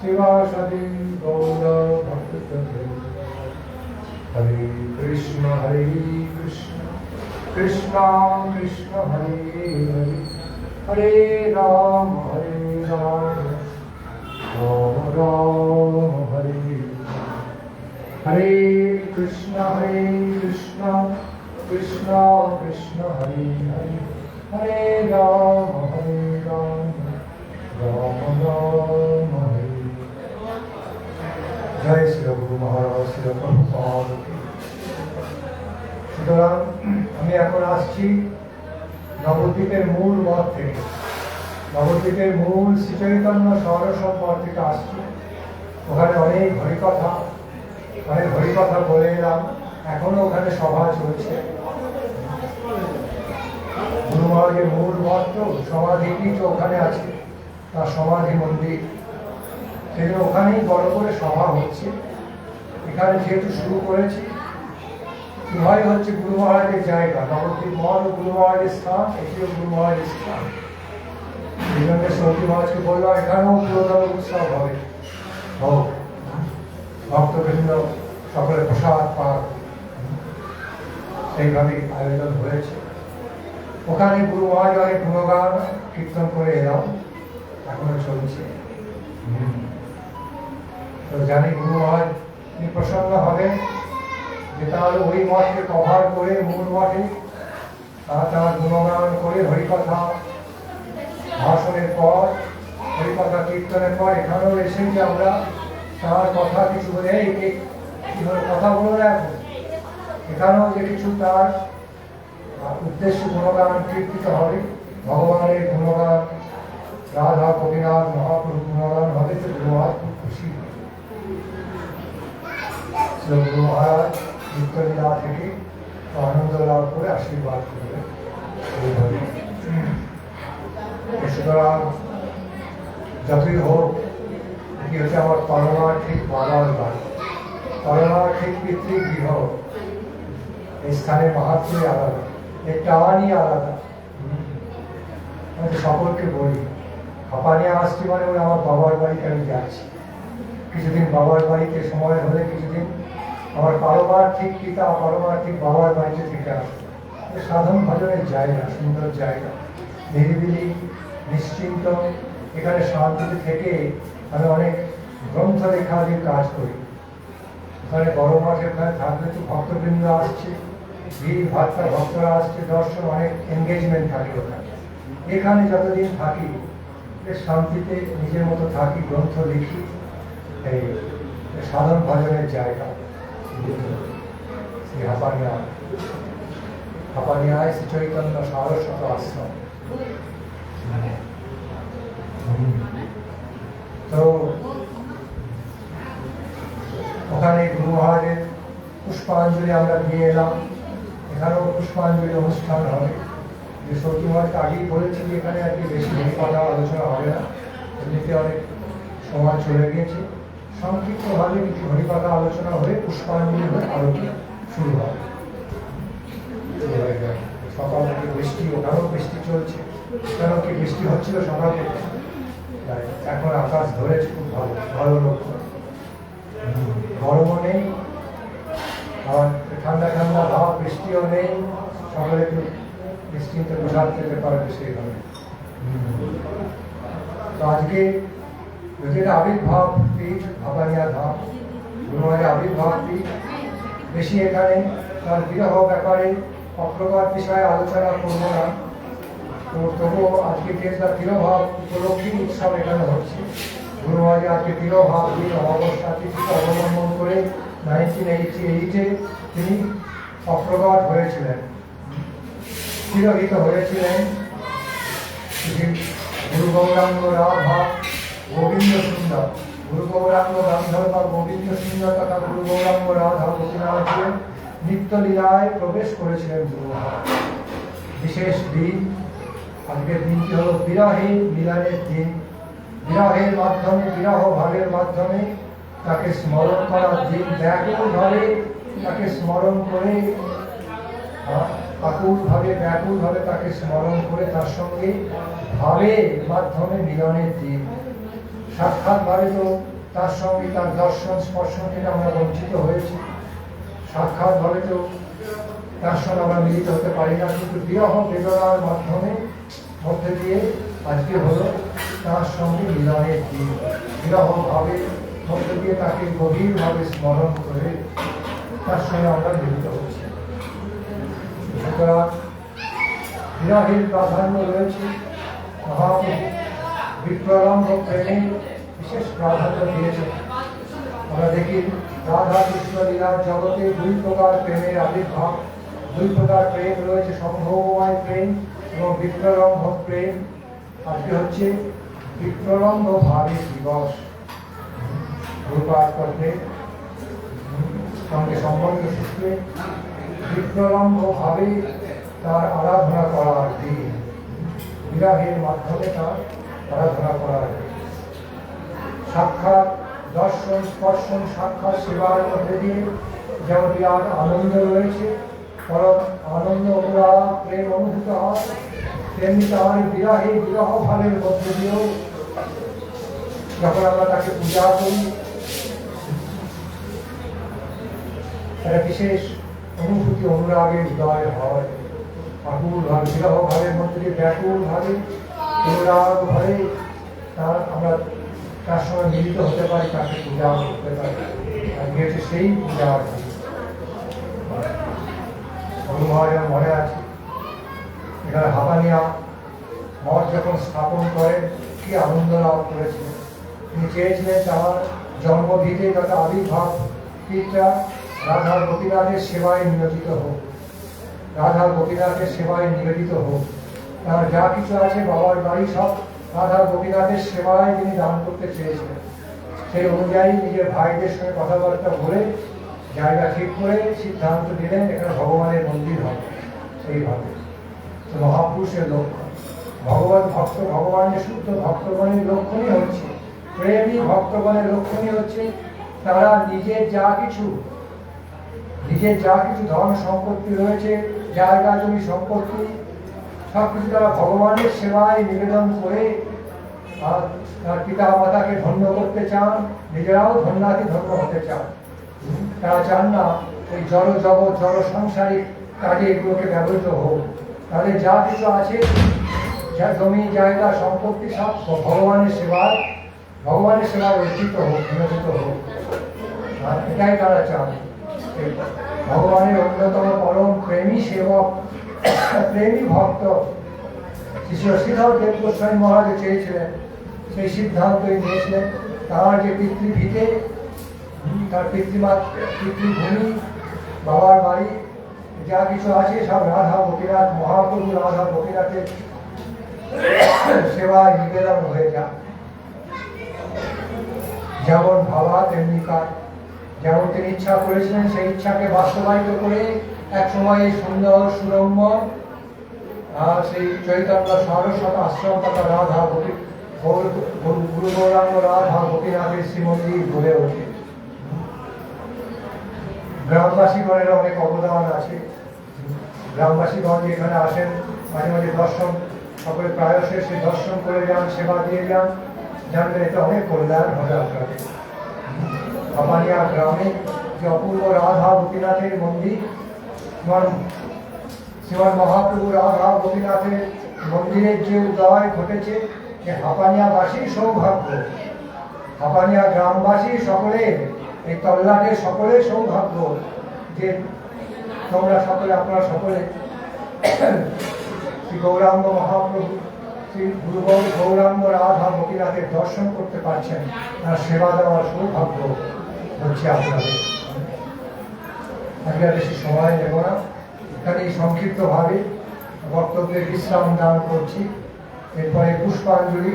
শিবাসদী গৌর ভক্ত হরে কৃষ্ণ হরে কৃষ্ণ কৃষ্ণ কৃষ্ণ হরে হরে হরে রাম হরে রাম রাম রাম হরে হরে কৃষ্ণ হরে কৃষ্ণ কৃষ্ণ কৃষ্ণ হরে হরে হরে রাম হরে রাম রাম রাম হরে জয় শ্রী গুরু মহারাজ শ্রী প্রভুপাদ সুতরাং আমি এখন আসছি নবদ্বীপের মূল মঠ থেকে। নবদ্বীপের মূল শ্রীচৈতন্য সরসম মঠ থেকে আসছি ওখানে অনেক হরিকথা অনেক হরিকথা বলে এলাম। এখনও ওখানে সভা চলছে। মহারাজের মূল মঠ তো সমাধিটি তো ওখানে আছে তার সমাধি মন্দির। সেই ওখানেই বড় করে সভা হচ্ছে। এখানে যেহেতু শুরু করেছি, উভয় হচ্ছে গুরু মহারাজের জায়গা, নবদ্বীপ ও গুরু মহারাজের স্থান এটিও গুরু মহারাজের স্থান। এই জন্য সৌদি মহারাজকে বললাম, এখানেও পুরোদম উৎসব হবে। হোক, ভক্তবৃন্দ, সকলে প্রসাদ পাক সেইভাবেই আয়োজন হয়েছে। ওখানে গুরু অনেক গুণগান কীর্তন করে এলাম। এখনও চলছে। তো জানি গুরু মহারাজ তিনি প্রসন্ন হবেন। যে তাহলে ওই মঠকে কভার করে মূল মঠে তারা তার গুণগান করে হরিকথা ভাষণের পর হরিকথা কীর্তনের পর এখানেও এসে যে আমরা তার কথা কিছু বলে কথা বলো না এখন। এখানেও যে কিছু তার উদ্দেশ্য গুণগান কীর্তিত হবে। ভগবানের গুণগান রাধা কবিরাজ মহাপ্রভু গুণগান হবে তো গুরু খুব খুশি। মহারাজ নিত্যলীলা থেকে আনন্দ লাভ করে আশীর্বাদ করবে যতই হোক, এটি হচ্ছে আমার পারমার্থিক বাবার বাড়ি। পারমার্থিক পিতৃ গৃহ এই স্থানের মাহাত্মই আলাদা। টাওয়ারই আলাদা। আমি সকলকে বলি হাঁপানিয়া আসছি মানে আমার বাবার বাড়িতে আমি যাচ্ছি। কিছুদিন বাবার বাড়িতে সময় হলে কিছুদিন আমার পারমার্থিক পিতা, পারমার্থিক বাবার বাড়িতে থেকে আসবে এ সাধন ভজনের জায়গা, সুন্দর জায়গা। নিরিবিলি, নিশ্চিন্ত, এখানে শান্তিতে থেকে আমি অনেক গ্রন্থ লেখাদির কাজ করি। ওখানে বড় মাঠে ওখানে থাকলে তো ভক্তবৃন্দ আসছে। ভিড় ভাত্তা ভক্তরা আসছে, দর্শন, অনেক এনগেজমেন্ট থাকে ওখানে। এখানে যতদিন থাকি, বেশ শান্তিতে নিজের মতো থাকি, গ্রন্থ লিখি, এই সাধন ভজনের জায়গা। শ্রী হাপানিয়া। হাপানিয়ায় শ্রী চৈতন্য সারস্বত আশ্রম। তো ওখানে গুরু মহারাজের পুষ্পাঞ্জলি আমরা দিয়ে এলাম। এখানেও পুষ্পাঞ্জলি অনুষ্ঠান হবে। যে সত্যি মহারাজকে আগেই বলেছি যে এখানে আর কি বেশি কথা আলোচনা হবে না। এমনিতে অনেক সময় চলে গিয়েছে। সংক্ষিপ্তভাবে কিছু হরিকথা আলোচনা হয়ে পুষ্পাঞ্জলি হয়ে আরতি শুরু হবে। সকাল থেকে বৃষ্টি ওখানেও বৃষ্টি চলছে। এখানেও কি বৃষ্টি হচ্ছিল সকাল? এখন আকাশ ধরেছে খুব ভালো ভালো লক্ষণ হুম, গরমও নেই আর ঠান্ডা ঠান্ডা ভাব বৃষ্টিও নেই, সকলে একটু নিশ্চিন্তে প্রসাদ খেতে পারবে সেইভাবে। তো আজকে যদি এটা আবির্ভাব পীঠ, ভাবানিয়া ধাম গুরুমারের আবির্ভাব পীঠ, বেশি এখানে তার বিরহ ব্যাপারে অগ্রগত বিষয়ে আলোচনা করব না তো তবুও আজকে যে তার তিরোভাব উপলব্ধি উৎসব এখানে হচ্ছে গুরু মহারাজ আজকে তিরোভাব দিন অমাবস্যা তিথিকে অবলম্বন করে নাইনটিন এইটি এইটে তিনি অগ্রগত হয়েছিলেন। তিরোহিত হয়েছিলেন গুরু গৌরাঙ্গ রাধা গোবিন্দ সুন্দর। গুরু গৌরাঙ্গ গান্ধর বা গোবিন্দ সুন্দর তথা গুরু গৌরাঙ্গ রাধা গোপীনাথের নিত্য লীলায় প্রবেশ করেছিলেন গুরু বিশেষ দিন, আজকের দিনটি হলো বিরহের মিলনের দিন। বিরাহের মাধ্যমে, বিরাহ ভাবের মাধ্যমে তাকে স্মরণ করার দিন। ব্যাকুল ভাবে তাকে স্মরণ করে আকুলভাবে ব্যাকুলভাবে তাকে স্মরণ করে তার সঙ্গে ভাবে মাধ্যমে মিলনের দিন। সাক্ষাৎভাবে তো তার সঙ্গে তার দর্শন, স্পর্শন থেকে আমরা বঞ্চিত হয়েছি। সাক্ষাৎভাবে তো তার সঙ্গে আমরা মিলিত হতে পারি না, কিন্তু বিরহ বেদনার মাধ্যমে মধ্যে দিয়ে আজকে হলো তার সঙ্গে মিলনের দিন। বিরহ ভাবে মধ্যে দিয়ে তাকে গভীরভাবে স্মরণ করে তার সঙ্গে আমরা মিলিত হচ্ছি সুতরাং বিরহের প্রাধান্য রয়েছে। মহাপ্রভু বিপ্রলম্ব প্রেমে বিশেষ প্রাধান্য দিয়েছে আমরা দেখি রাধা কৃষ্ণ লীলার জগতে দুই প্রকার প্রেমের আবির্ভাব। দুই প্রকার প্রেম রয়েছে, সম্ভবময় প্রেম এবং বিপ্রলম্ভ প্রেম। আজকে হচ্ছে? বিপ্রলম্ভ ভাবে দিবস। রূপার করতে সঙ্গে সম্বন্ধ সূত্রে বিপ্রলম্ভ ভাবে তার আরাধনা করার দিন। বিরাহের মাধ্যমে তার আরাধনা করার সাক্ষাৎ, দর্শন, স্পর্শন, সাক্ষাৎ, সেবার মধ্যে দিয়ে যেমন বিরাট আনন্দ রয়েছে, পরম আনন্দ অনুরাগ প্রেম অনুভূত হয়, তেমনি তার বিরাহে বিরহ ভাবের মধ্যে দিয়েও যখন আমরা তাকে পূজা করি একটা বিশেষ অনুভূতি, অনুরাগের হৃদয় হয়। আকুল ভাবে বিরহ মধ্যে অনুরাগ ভাবে তার আমরা তার সঙ্গে মিলিত হতে পারি, তাকে পূজা করতে পারি। আজকে সেই পূজা মনে আছে? হাবানিয়া মঠ যখন স্থাপন করেন, কি আনন্দ লাভ করেছিলেন। তিনি চেয়েছিলেন তার জন্মভিতে যত আবির্ভাব রাধা গোপীনাথের সেবায় নিয়োজিত হোক। রাধা গোপীনাথের সেবায় নিয়োজিত হোক। তার যা কিছু আছে বাবার বাড়ি সব রাধা গোপীনাথের সেবায় তিনি দান করতে চেয়েছিলেন সেই অনুযায়ী নিজের ভাইদের সঙ্গে কথাবার্তা বলে, জায়গা ঠিক করে সিদ্ধান্ত দিলেন এখানে ভগবানের মন্দির হবে। সেইভাবে তো মহাপুরুষের লক্ষ্য। ভগবান ভক্ত, ভগবানের শুদ্ধ ভক্তগণের লক্ষণই হচ্ছে, প্রেমী ভক্তগণের লক্ষণই হচ্ছে তারা নিজের যা কিছু নিজের যা কিছু ধন সম্পত্তি রয়েছে জায়গা জমি সম্পত্তি সব কিছু তারা ভগবানের সেবায় নিবেদন করে তার পিতা মাতাকে ধন্য করতে চান, নিজেরাও ধন্যাকে ধন্য হতে চান। তারা চান না এই জড় জগৎ, জড় সাংসারিক কাজে এগুলোকে ব্যবহৃত হোক। তাদের যা কিছু আছে, যা জমি, জায়গা, সম্পত্তি, সব ভগবানের সেবায় ভগবানের সেবায় অর্পিত হোক নিয়োজিত হোক। এটাই তারা চান। ভগবানের অন্যতম পরম প্রেমী সেবক, প্রেমী ভক্ত শিশু শ্রীধর দেব গোস্বামী মহারাজ চেয়েছিলেন। সেই সিদ্ধান্তই নিয়েছিলেন। তার যে পিতৃভিতে তার পিতৃমা, পিতৃভূমি, বাবার বাড়ি, যা কিছু আছে সব রাধা গোপীনাথ, মহাপ্রভু রাধা গোপীনাথের সেবায় নিবেদন হয়ে যান যেমন ভাবা, তেমনি কাজ। যেমন তিনি ইচ্ছা করেছিলেন, সেই ইচ্ছাকে বাস্তবায়িত করে এক সময় এই সুন্দর সুরম্য সেই চৈতন্য সরস্বত আশ্রম তথা রাধা গোপী, গৌর, গুরু- গুরু গৌরাঙ্গ রাধা গোপীনাথের শ্রীমন্দির গড়ে ওঠে। গ্রামবাসীগণের অনেক অবদান আছে। গ্রামবাসীগণ এখানে আসেন, মাঝে মাঝে দর্শন, সকলে প্রায়শই সেই দর্শন করে যান, সেবা দিয়ে যান। জানবেন এটা অনেক কল্যাণ হবে আপনাদের। আমানিয়া গ্রামে যে অপূর্ব রাধা গোপীনাথের মন্দির শ্রীমান মহাপ্রভু রাধা গোপীনাথের মন্দিরের যে উদয় ঘটেছে যে হাপানিয়াবাসীর সৌভাগ্য। হাপানিয়া গ্রামবাসী সকলের, এই তল্লাটের সকলের সৌভাগ্য যে তোমরা সকলে, আপনারা সকলে শ্রী গৌরাঙ্গ মহাপ্রভু, শ্রী গুরু গৌরাঙ্গ রাধা গোপীনাথের দর্শন করতে পারছেন, তার সেবা দেওয়ার সৌভাগ্য। হচ্ছে আপনাদের। আজকে বেশি সময় নেব না। এখানে সংক্ষিপ্তভাবে বক্তব্যের বিশ্রাম দান করছি। এরপরে পুষ্পাঞ্জলি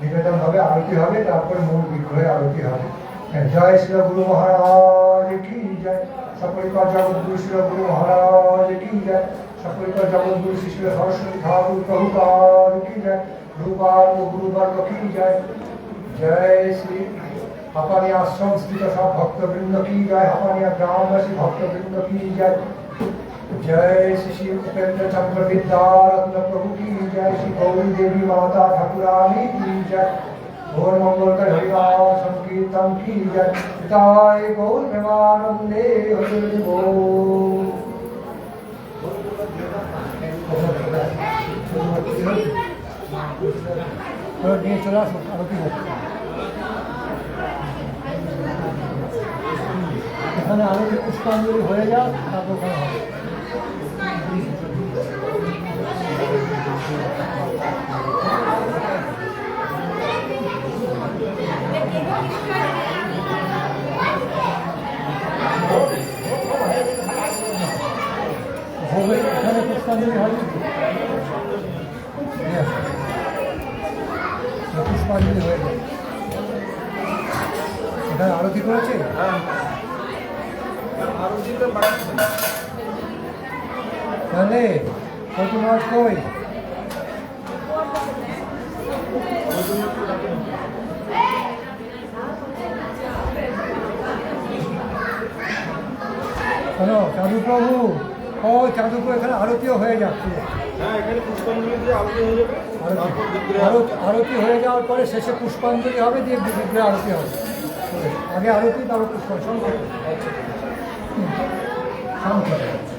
নিবেদন হবে, আরতি হবে, তারপরে মূল বিগ্রহে আরতি হবে। জয় শ্রী গুরু মহারাজ কি জয়। সকলিকা জগৎগুরু শ্রী গুরু মহারাজ কি জয়। সকলিকা জগৎগুরু শ্রী শ্রী সরস্বতী ঠাকুর প্রভুপাদ কি জয়। গুরুপাদ গুরুবর্গ কি জয়। জয় শ্রী হাপানিয়া আশ্রম স্থিত সব ভক্তবৃন্দ কি জয় হাপানিয়া গ্রামবাসী ভক্তবৃন্দ কি জয় जय श्री श्री उपेंद्र चंद्र विद्यारत्न प्रभु की जय श्री गौरी देवी माता ठाकुरानी की जय गौर मंगल कर हरिवार संकीर्तन की जय पिताय गौर प्रेमानंदे हरि बोल নিয়ে চলে আসো আরতি হোক এখানে আরতি পুষ্পাঞ্জলি হয়ে যাক, তারপর ওখানে হবে। হবে, এখানে পুষ্পাঞ্জলি হবে। পুষ্পাঞ্জলি হয়ে যায় এখানে আরতি করেছে? তাহলে কত মাস কই? কেন চাঁদুপ্রভু ও চাঁদুপ্রভু? এখানে আরতিও হয়ে যাচ্ছে। আরতি হয়ে যাওয়ার পরে শেষে পুষ্পাঞ্জলি হবে, দিয়ে বিগ্রহে আরতি হবে। আগে আরতি, তারপর পুষ্পাঞ্জলি। 사람 찾아요.